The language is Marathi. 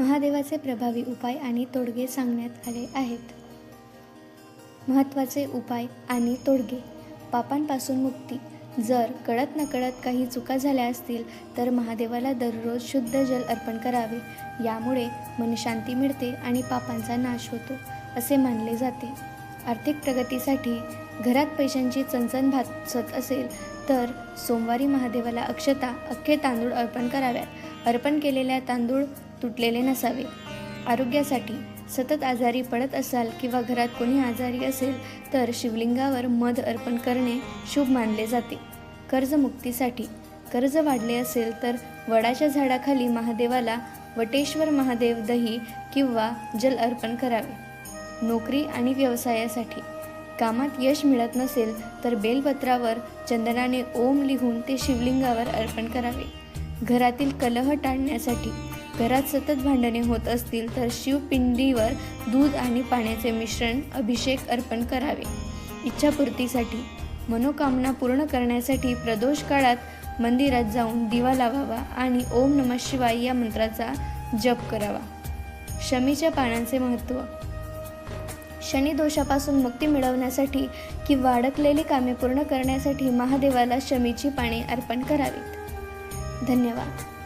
महादेवाचे प्रभावी उपाय आणि तोडगे सांगण्यात आले आहेत. महत्त्वाचे उपाय आणि तोडगे. पापांपासून मुक्ती. जर कळत नकळत काही चुका झाल्या असतील तर महादेवाला दररोज शुद्ध जल अर्पण करावे. यामुळे मनशांती मिळते आणि पापांचा नाश होतो असे मानले जाते. आर्थिक प्रगतीसाठी घरात पैशांची चणचण भासत असेल तर सोमवारी महादेवाला अक्षता अख्खे तांदूळ अर्पण कराव्यात. अर्पण केलेल्या तांदूळ तुटलेले नसावे. आरोग्यासाठी सतत आजारी पडत असाल किंवा घरात कोणी आजारी असेल तर शिवलिंगावर मध अर्पण करणे शुभ मानले जाते. कर्जमुक्तीसाठी कर्ज वाढले असेल तर वडाच्या झाडाखाली महादेवाला वटेश्वर महादेव दही किंवा जल अर्पण करावे. नोकरी आणि व्यवसायासाठी कामात यश मिळत नसेल तर बेलपत्रावर चंदनाने ओम लिहून ते शिवलिंगावर अर्पण करावे. घरातील कलह टाळण्यासाठी घरात सतत भांडणे होत असतील तर शिवपिंडीवर दूध आणि पाण्याचे मिश्रण अभिषेक अर्पण करावे. इच्छापूर्तीसाठी मनोकामना पूर्ण करण्यासाठी प्रदोष काळात मंदिरात जाऊन दिवा लावावा आणि ओम नम शिवाय या मंत्राचा जप करावा. शमीच्या पानांचे महत्त्व. शनी दोषापासून मुक्ती मिळवण्यासाठी किंवा अडकलेली कामे पूर्ण करण्यासाठी महादेवाला शमीची पाने अर्पण करावीत. धन्यवाद.